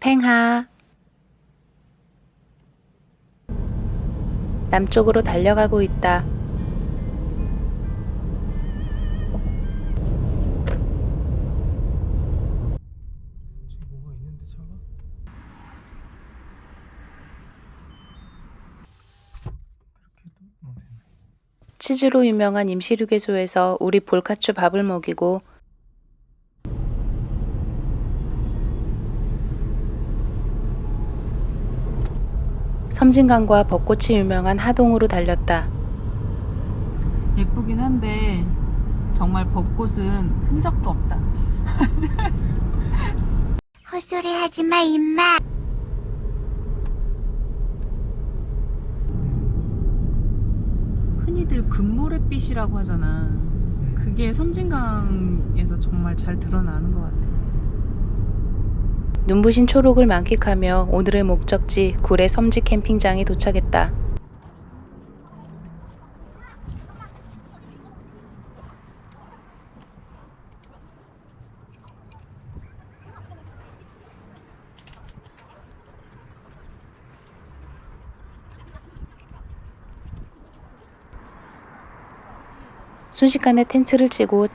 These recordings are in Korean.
팽하. 남쪽으로 달려가고 있다. 치즈로 유명한 임시휴게소에서 우리 볼카츄 밥을 먹이고 섬진강과 벚꽃이 유명한 하동으로 달렸다. 예쁘긴 한데 정말 벚꽃은 흔적도 없다. 헛소리 하지 마, 임마. 흔히들 금모래빛이라고 하잖아. 그게 섬진강에서 정말 잘 드러나는 것 같아. 눈부신 초록을 만끽하며 오늘의 목적지 구례 섬지 캠핑장에 도착했다. 순식간에 텐트를 치고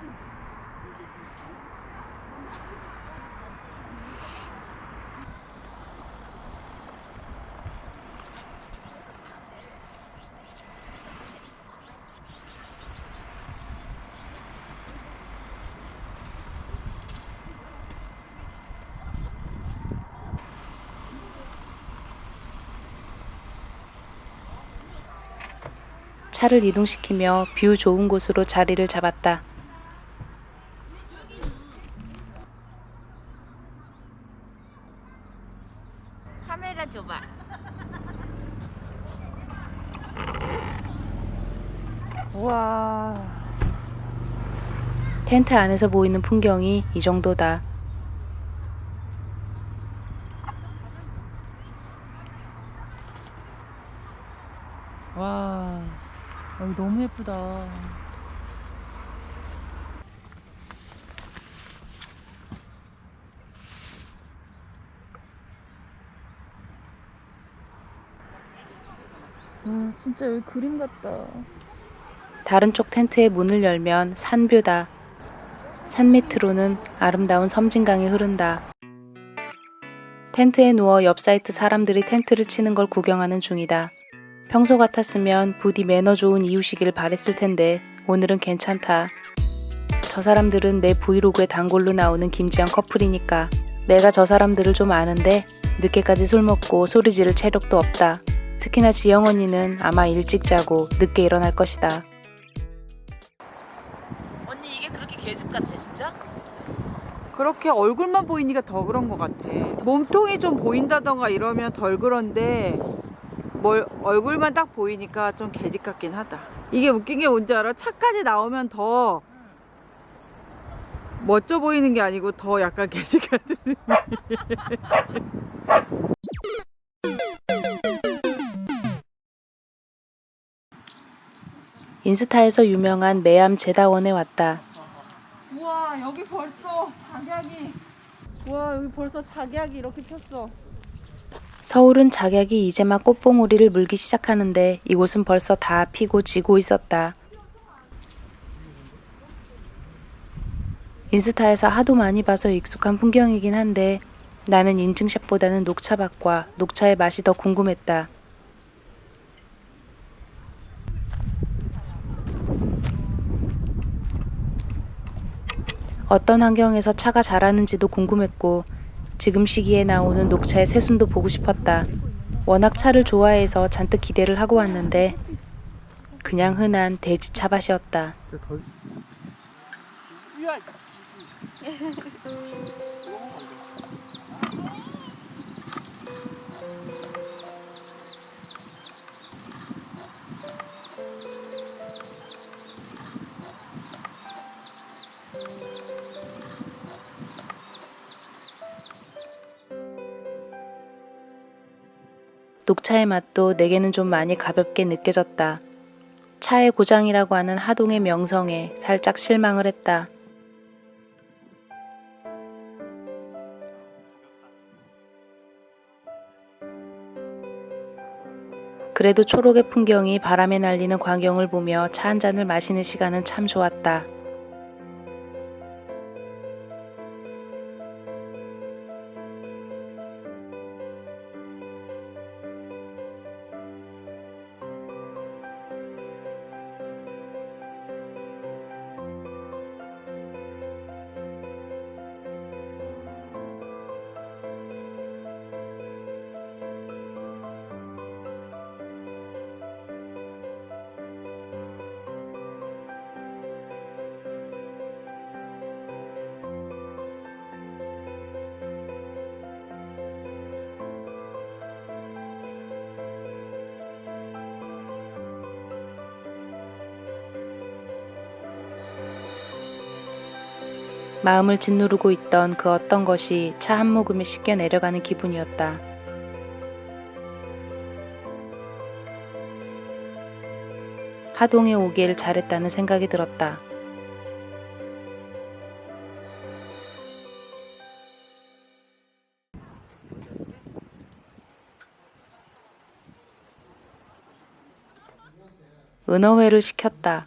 차를 이동시키며 뷰 좋은 곳으로 자리를 잡았다. 카메라 줘봐. 와. 텐트 안에서 보이는 풍경이 이 정도다. 와. 여기 너무 예쁘다. 와, 진짜 여기 그림 같다. 다른 쪽 텐트의 문을 열면 산뷰다. 산 밑으로는 아름다운 섬진강이 흐른다. 텐트에 누워 옆 사이트 사람들이 텐트를 치는 걸 구경하는 중이다. 평소 같았으면 부디 매너 좋은 이웃이길 바랬을 텐데 오늘은 괜찮다. 저 사람들은 내 브이로그에 단골로 나오는 김지영 커플이니까 내가 저 사람들을 좀 아는데 늦게까지 술 먹고 소리 지를 체력도 없다. 특히나 지영 언니는 아마 일찍 자고 늦게 일어날 것이다. 언니 이게 그렇게 계집 같아 진짜? 그렇게 얼굴만 보이니까 더 그런 것 같아. 몸통이 좀 보인다던가 이러면 덜 그런데 뭘 얼굴만 딱 보이니까 좀 개집 같긴 하다. 이게 웃긴 게 뭔지 알아? 차까지 나오면 더 멋져 보이는 게 아니고 더 약간 개집 같은. 인스타에서 유명한 매암 제다원에 왔다. 우와 여기 벌써 작약이. 우와 여기 벌써 작약이 이렇게 폈어. 서울은 작약이 이제 막 꽃봉오리를 물기 시작하는데 이곳은 벌써 다 피고 지고 있었다. 인스타에서 하도 많이 봐서 익숙한 풍경이긴 한데 나는 인증샷보다는 녹차밭과 녹차의 맛이 더 궁금했다. 어떤 환경에서 차가 자라는지도 궁금했고 지금 시기에 나오는 녹차의 새순도 보고 싶었다. 워낙 차를 좋아해서 잔뜩 기대를 하고 왔는데 그냥 흔한 돼지 차밭이었다. 녹차의 맛도 내게는 좀 많이 가볍게 느껴졌다. 차의 고장이라고 하는 하동의 명성에 살짝 실망을 했다. 그래도 초록의 풍경이 바람에 날리는 광경을 보며 차 한 잔을 마시는 시간은 참 좋았다. 마음을 짓누르고 있던 그 어떤 것이 차 한 모금에 씻겨 내려가는 기분이었다. 하동에 오길 잘했다는 생각이 들었다. 은어회를 시켰다.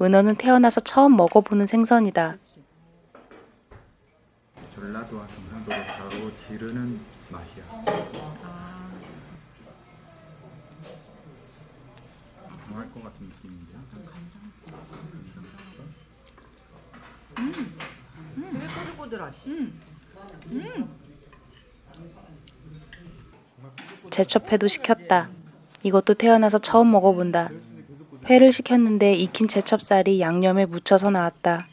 은어는 태어나서 처음 먹어보는 생선이다. 전라도와 경상도를 바로 지르는 맛이야. 정말 것 같은 느낌인데. 되게 꼬들꼬들하지? 제첩회도 시켰다. 이것도 태어나서 처음 먹어본다. 회를 시켰는데 익힌 제첩살이 양념에 묻혀서 나왔다.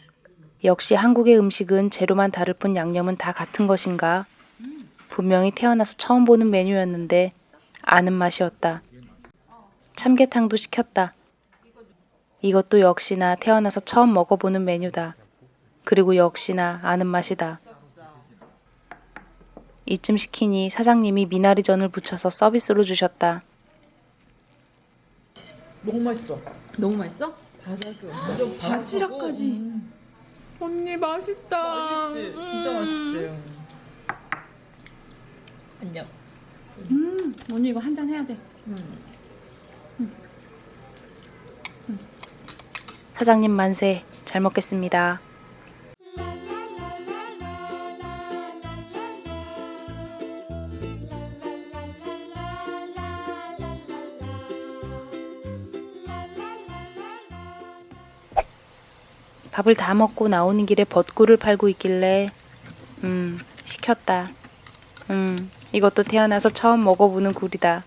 역시 한국의 음식은 재료만 다를 뿐 양념은 다 같은 것인가? 분명히 태어나서 처음 보는 메뉴였는데 아는 맛이었다. 참게탕도 시켰다. 이것도 역시나 태어나서 처음 먹어보는 메뉴다. 그리고 역시나 아는 맛이다. 이쯤 시키니 사장님이 미나리전을 부쳐서 서비스로 주셨다. 너무 맛있어. 너무 맛있어? 바삭해. 바지락까지. 언니 맛있다. 맛있지? 진짜 맛있지? 안녕. 음, 언니 이거 한 잔 해야 돼. 사장님 만세. 잘 먹겠습니다. 밥을 다 먹고 나오는 길에 벚꿀을 팔고 있길래 음 시켰다. 음 이것도 태어나서 처음 먹어보는 굴이다.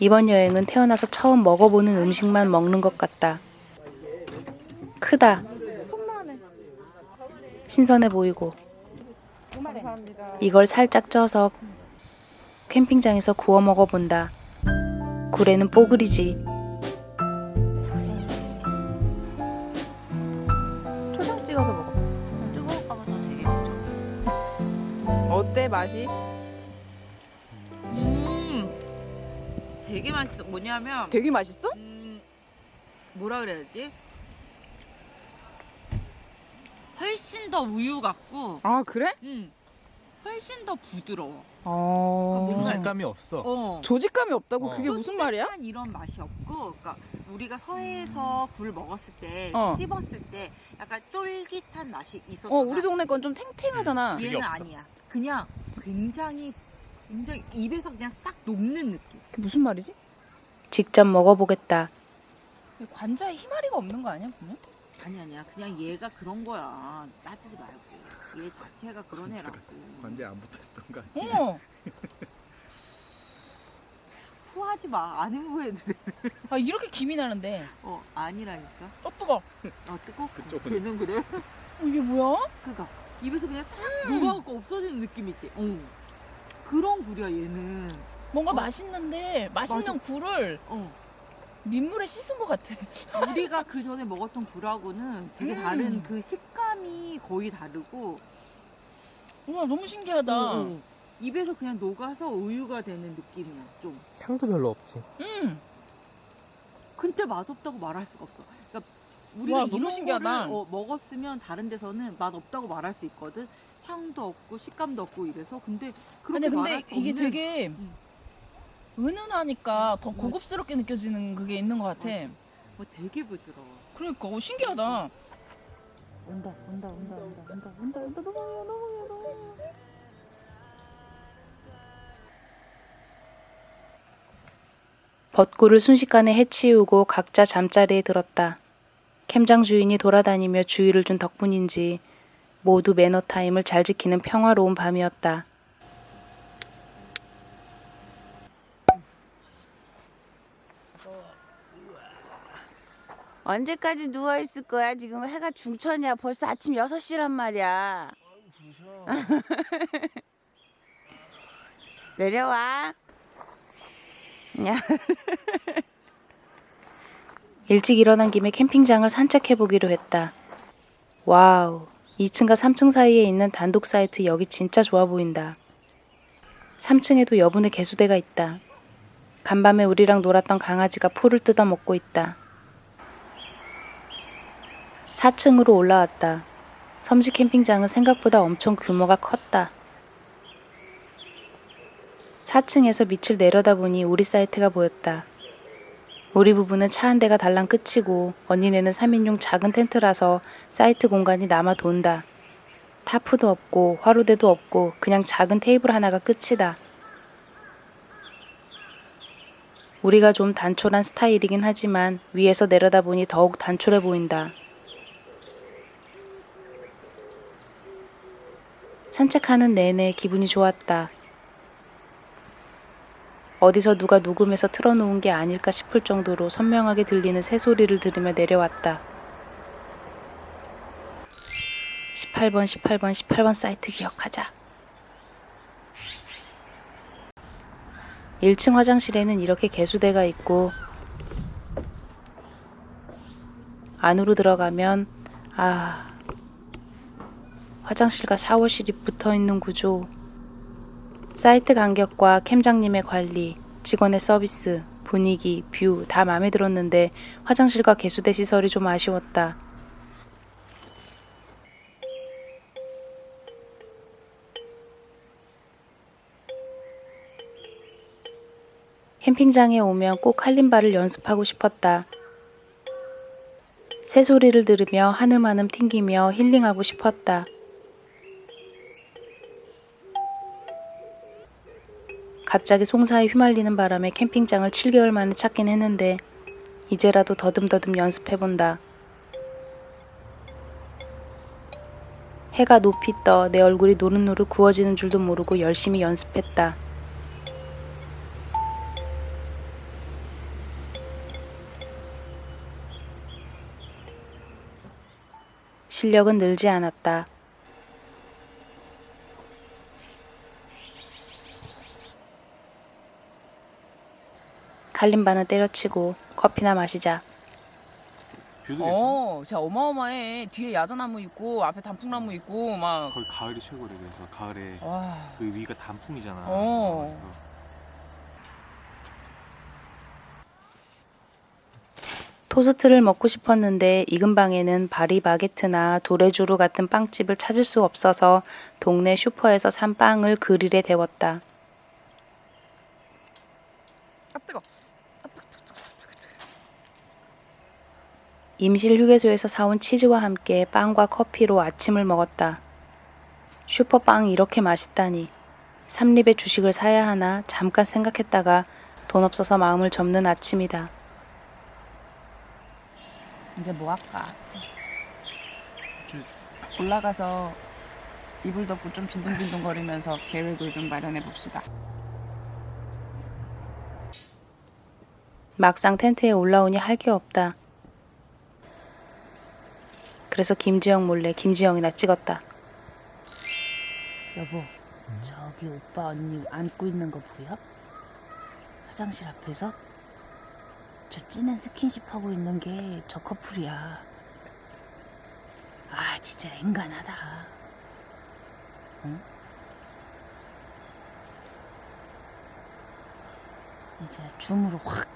이번 여행은 태어나서 처음 먹어보는 음식만 먹는 것 같다. 크다. 신선해 보이고. 이걸 살짝 쪄서 캠핑장에서 구워 먹어본다. 굴에는 뽀글이지. 어때 맛이? 음. 되게 맛있어. 뭐냐면 되게 맛있어? 음, 뭐라 그래야 되지? 훨씬 더 우유 같고, 아 그래? 음, 훨씬 더 부드러워. 어. 뭔가 식감이 없어. 어. 조직감이 없다고 어. 그게 무슨 말이야? 쫀득한 이런 맛이 없고, 그러니까 우리가 서해에서 굴 먹었을 때, 어. 씹었을 때 약간 쫄깃한 맛이 있었잖아. 어 우리 동네 건 좀 탱탱하잖아. 그게 얘는 없어. 아니야. 그냥 굉장히 굉장히 입에서 그냥 싹 녹는 느낌. 그게 무슨 말이지? 직접 먹어보겠다. 관자에 희마리가 없는 거 아니야, 분명? 아니 아니야. 그냥 얘가 그런 거야. 따지지 말고. 얘 자체가 그런 애라고. 관제 안 붙어 있었던 거 아니야? 어머, 후하지 마. 안 후해도 돼. 아, 이렇게 김이 나는데. 어 아니라니까. 어, 뜨거. 어 뜨거. 그쪽은. 걔는 그래. 어, 이게 뭐야? 그니까 입에서 그냥 싹 녹아갖고 없어지는 느낌이지. 어. 그런 굴이야 얘는. 뭔가 어. 맛있는데, 맛있는 맞아. 굴을 어. 민물에 씻은 것 같아. 우리가 그 전에 먹었던 굴하고는 되게 음. 다른 그 식감이 거의 다르고 우와, 너무 신기하다. 어, 어. 입에서 그냥 녹아서 우유가 되는 느낌이야 좀. 향도 별로 없지. 음, 근데 맛없다고 말할 수가 없어. 그러니까 우리가 와, 너무 이런 신기하다. 거를 어, 먹었으면 다른 데서는 맛없다고 말할 수 있거든. 향도 없고 식감도 없고 이래서 근데 그렇게 아니, 근데 말할 수 이게 없는 되게 음. 은은하니까 더 고급스럽게 느껴지는 그게 있는 것 같아. 뭐 되게 부드러워. 그러니까 어, 신기하다. 온다 온다 온다 온다 온다 온다 온다 넘어요 넘어요 넘어요 벚꿀을 순식간에 해치우고 각자 잠자리에 들었다. 캠장 주인이 돌아다니며 주의를 준 덕분인지 모두 매너 타임을 잘 지키는 평화로운 밤이었다. 언제까지 누워있을 거야? 지금 해가 중천이야. 벌써 아침 6시란 말이야. 내려와. 야, 일찍 일어난 김에 캠핑장을 산책해 보기로 했다. 와우, 2층과 3층 사이에 있는 단독 사이트 여기 진짜 좋아 보인다. 3층에도 여분의 개수대가 있다. 간밤에 우리랑 놀았던 강아지가 풀을 뜯어 먹고 있다. 4층으로 올라왔다. 섬지 캠핑장은 생각보다 엄청 규모가 컸다. 4층에서 밑을 내려다보니 우리 사이트가 보였다. 우리 부부는 차 한 대가 달랑 끝이고 언니네는 3인용 작은 텐트라서 사이트 공간이 남아 돈다. 타프도 없고 화로대도 없고 그냥 작은 테이블 하나가 끝이다. 우리가 좀 단촐한 스타일이긴 하지만 위에서 내려다보니 더욱 단촐해 보인다. 산책하는 내내 기분이 좋았다. 어디서 누가 녹음해서 틀어놓은 게 아닐까 싶을 정도로 선명하게 들리는 새소리를 들으며 내려왔다. 18번, 18번, 18번 사이트 기억하자. 1층 화장실에는 이렇게 개수대가 있고, 안으로 들어가면, 아, 화장실과 샤워실이 붙어 있는 구조. 사이트 간격과 캠장님의 관리, 직원의 서비스, 분위기, 뷰 다 마음에 들었는데 화장실과 개수대 시설이 좀 아쉬웠다. 캠핑장에 오면 꼭 할림바를 연습하고 싶었다. 새소리를 들으며 한음한음 튕기며 힐링하고 싶었다. 갑자기 송사에 휘말리는 바람에 캠핑장을 7개월 만에 찾긴 했는데 이제라도 더듬더듬 연습해본다. 해가 높이 떠 내 얼굴이 노릇노릇 구워지는 줄도 모르고 열심히 연습했다. 실력은 늘지 않았다. 칼림바는 때려치고 커피나 마시자. 뷰도 괜찮아. 어, 진짜 어마어마해. 뒤에 야자나무 있고 앞에 단풍나무 있고 막. 거의 가을이 최고래. 그래서 가을에 와. 그 위가 단풍이잖아. 어. 그래서 토스트를 먹고 싶었는데 이 근 방에는 바리 바게트나 도레주루 같은 빵집을 찾을 수 없어서 동네 슈퍼에서 산 빵을 그릴에 데웠다. 아 뜨거. 임실 휴게소에서 사온 치즈와 함께 빵과 커피로 아침을 먹었다. 슈퍼빵 이렇게 맛있다니. 삼립의 주식을 사야 하나 잠깐 생각했다가 돈 없어서 마음을 접는 아침이다. 이제 뭐 할까? 올라가서 이불 덮고 좀 빈둥빈둥 거리면서 계획을 좀 마련해 봅시다. 막상 텐트에 올라오니 할 게 없다. 그래서 김지영 몰래 김지영이나 찍었다. 여보, 저기 오빠 언니 안고 있는 거 보여? 화장실 앞에서? 저 진한 스킨십 하고 있는 게 저 커플이야. 아, 진짜 앵간하다. 응? 이제 줌으로 확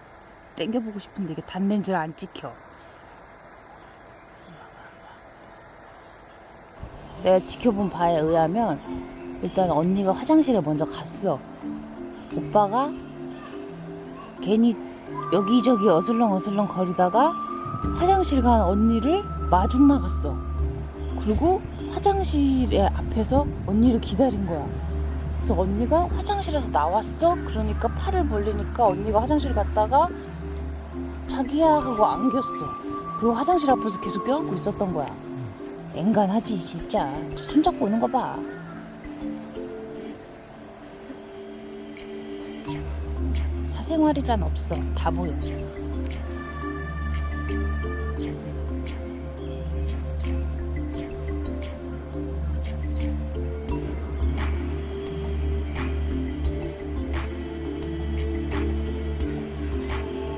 땡겨보고 싶은데 이게 단렌즈를 안 찍혀. 내가 지켜본 바에 의하면 일단 언니가 화장실에 먼저 갔어. 오빠가 괜히 여기저기 어슬렁 어슬렁 거리다가 화장실 간 언니를 마중 나갔어. 그리고 화장실에 앞에서 언니를 기다린 거야. 그래서 언니가 화장실에서 나왔어. 그러니까 팔을 벌리니까 언니가 화장실 갔다가 자기야 하고 안겼어. 그리고 화장실 앞에서 계속 껴안고 있었던 거야. 앵간하지 진짜. 저 손잡고 오는 거 봐. 사생활이란 없어. 다 보여.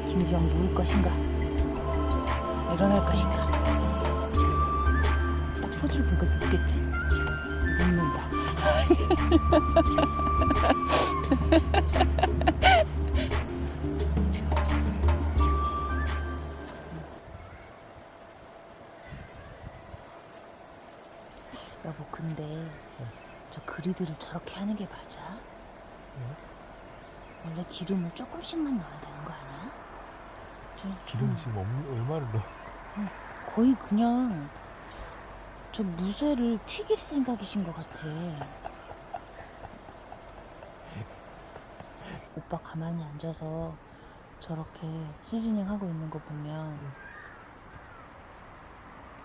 김지영 누울 것인가? 여보 근데 저 그리들을 저렇게 하는 게 맞아? 원래 기름을 조금씩만 넣어야 되는 거 아니야? 저 기름 지금 없- 얼마를 넣어? 거의 그냥 저 무쇠를 튀길 생각이신 것 같아. 오빠 가만히 앉아서 저렇게 시즈닝 하고 있는 거 보면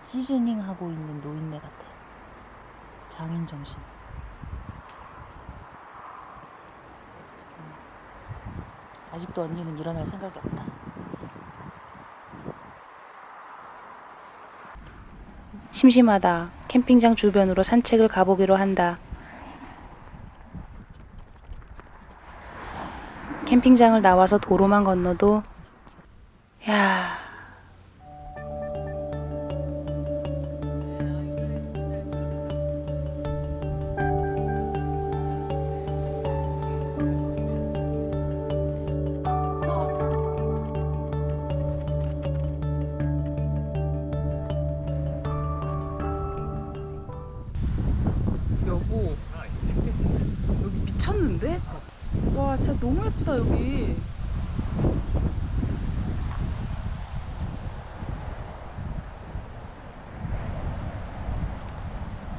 시즈닝 하고 있는 노인네 같아. 장인 정신. 아직도 언니는 일어날 생각이 없다. 심심하다. 캠핑장 주변으로 산책을 가보기로 한다. 캠핑장을 나와서 도로만 건너도 야 너무 예쁘다 여기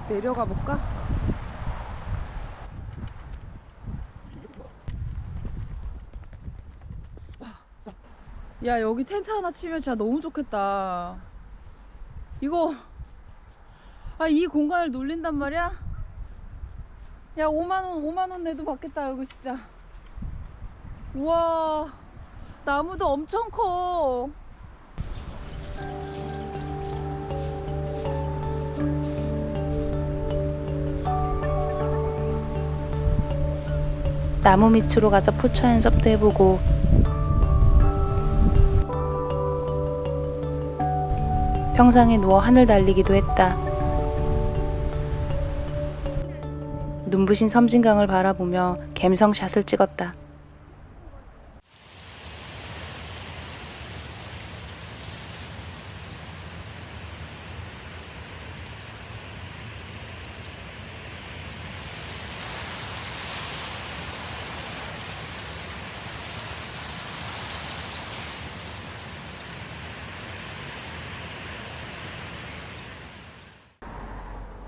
내려가 볼까? 야 여기 텐트 하나 치면 진짜 너무 좋겠다 이거 아 이 공간을 놀린단 말이야? 야 5만원 5만원 내도 받겠다 여기 진짜 우와 나무도 엄청 커 나무 밑으로 가서 푸처 연습도 해보고 평상에 누워 하늘 달리기도 했다. 눈부신 섬진강을 바라보며 갬성샷을 찍었다.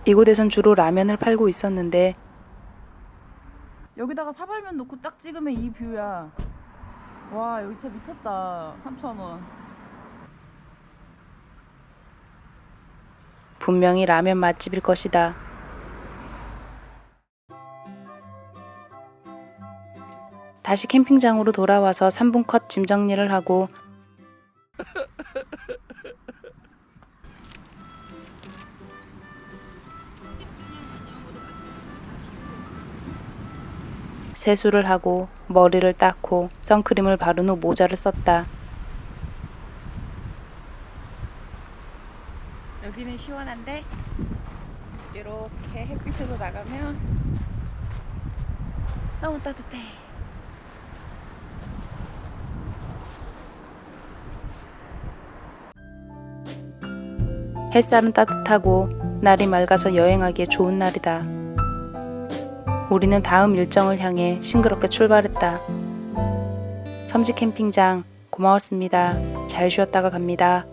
이곳에선 주로 라면을 팔고 있었는데 여기다가 사발면 놓고 딱 찍으면 이 뷰야. 와 여기 진짜 미쳤다. 3,000원. 분명히 라면 맛집일 것이다. 다시 캠핑장으로 돌아와서 3분 컷 짐 정리를 하고 세수를 하고 머리를 닦고 선크림을 바른 후 모자를 썼다. 여기는 시원한데 이렇게 햇빛으로 나가면 너무 따뜻해. 햇살은 따뜻하고 날이 맑아서 여행하기에 좋은 날이다. 우리는 다음 일정을 향해 싱그럽게 출발했다. 섬지 캠핑장 고마웠습니다. 잘 쉬었다가 갑니다.